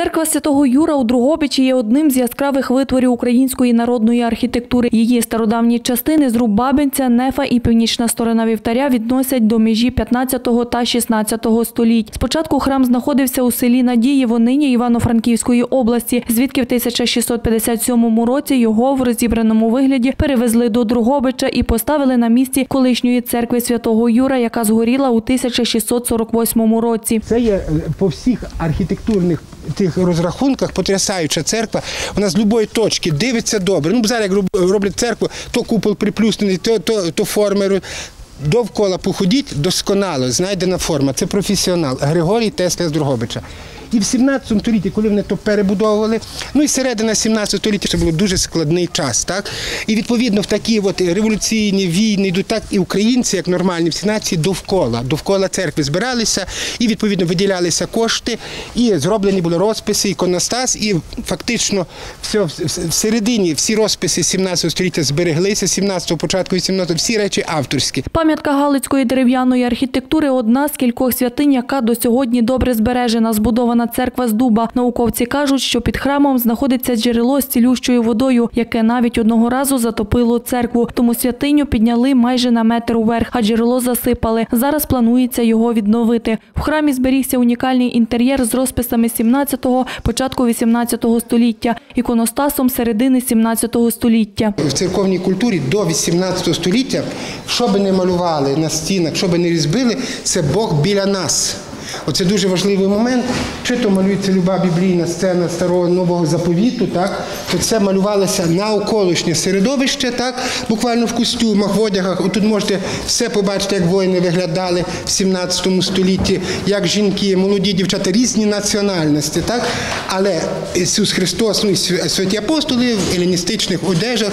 Церква Святого Юра у Другобичі є одним з яскравих витворів української народної архітектури. Її стародавні частини зруб Бабинця, Нефа і північна сторона вівтаря відносять до межі 15 та 16 століть. Спочатку храм знаходився у селі Надіїво, нині Івано-Франківської області, звідки в 1657 році його в розібраному вигляді перевезли до Другобича і поставили на місці колишньої церкви Святого Юра, яка згоріла у 1648 році. Це є е, по всіх архітектурних тих розрахунках потрясаюча церква. Вона з будь-якої точки дивиться добре. Ну, зараз як роблять церкву, то купол приплюснений, то, то, то форми. Довкола походіть досконало, знайдена форма. Це професіонал Григорій Тесля з Другобича. І в 17 столітті, коли вони то перебудовували, ну і середина 17 століття це був дуже складний час. Так? І відповідно в такі от революційні війни йдуть так і українці, як нормальні всі нації, довкола. Довкола церкви збиралися і відповідно виділялися кошти, і зроблені були розписи, іконостас, і фактично все, в середині всі розписи 17 століття збереглися, 17-го, початку 18-го, всі речі авторські. Пам'ятка Галицької дерев'яної архітектури одна з кількох святинь, яка до сьогодні добре збережена, збудована церква з дуба. Науковці кажуть, що під храмом знаходиться джерело з цілющою водою, яке навіть одного разу затопило церкву. Тому святиню підняли майже на метр уверх, а джерело засипали. Зараз планується його відновити. В храмі зберігся унікальний інтер'єр з розписами 17-го, початку 18-го століття, іконостасом середини 17-го століття. В церковній культурі до 18 століття, що би не малювали на стінах, що би не різбили, це Бог біля нас. Оце дуже важливий момент. Чи то малюється люба біблійна сцена старого нового заповіту, так то це малювалося навколишнє середовище, так буквально в костюмах, в одягах. Тут можете все побачити, як воїни виглядали в 17 столітті, як жінки, молоді дівчата, різні національності, так але Ісус Христос, ну і святі апостоли в еліністичних одежах,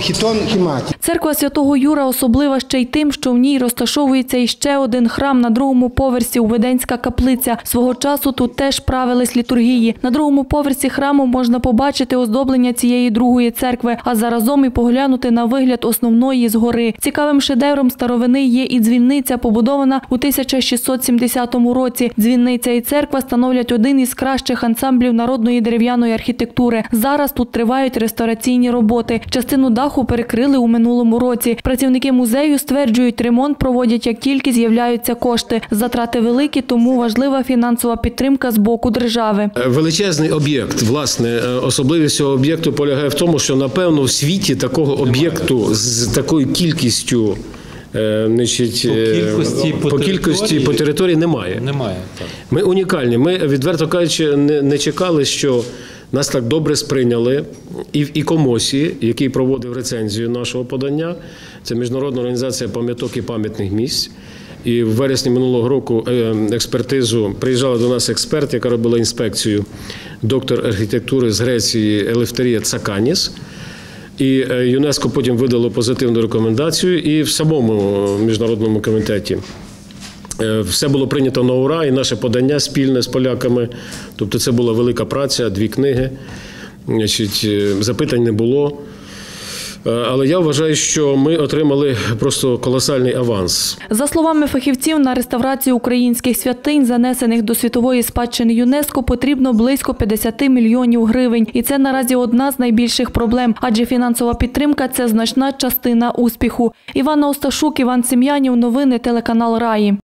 хітон, хіматі. Церква Святого Юра особлива ще й тим, що в ній розташовується іще один храм на другому поверсі Уведенська каплиця. Свого часу тут теж правились літургії. На другому поверсі храму можна побачити оздоблення цієї другої церкви, а заразом і поглянути на вигляд основної згори. Цікавим шедевром старовини є і дзвінниця, побудована у 1670 році. Дзвінниця і церква становлять один із кращих ансамблів народної дерев'яної архітектури. Зараз тут тривають реставраційні роботи. Частину даху перекрили у минулому році. Працівники музею стверджують, ремонт проводять як тільки з'являються кошти. Затрати великі, тому важлива фінансова підтримка з боку держави. Величезний об'єкт. Власне, е, особливість цього об'єкту полягає в тому, що напевно в світі такого об'єкту з такою кількістю. е, Значить, По е, кількості по по кількості по території немає. Немає так. Ми унікальні. Ми відверто кажучи, не, не чекали, що нас так добре сприйняли і в ІКОМОСі, який проводив рецензію нашого подання. Це міжнародна організація пам'яток і пам'ятних місць. І в вересні минулого року е, експертизу приїжджала до нас експерт, яка робила інспекцію, доктор архітектури з Греції Елефтерія Цаканіс. І е, ЮНЕСКО потім видало позитивну рекомендацію, і в самому міжнародному комітеті Все було прийнято на ура, і наше подання спільне з поляками. Тобто це була велика праця, дві книги. Значить, е, запитань не було. Е, Але я вважаю, що ми отримали просто колосальний аванс. За словами фахівців, на реставрацію українських святинь, занесених до світової спадщини ЮНЕСКО, потрібно близько 50 мільйонів гривень. І це наразі одна з найбільших проблем, адже фінансова підтримка це значна частина успіху. Івана Осташук, Іван Сем'янів, новини телеканал Раї.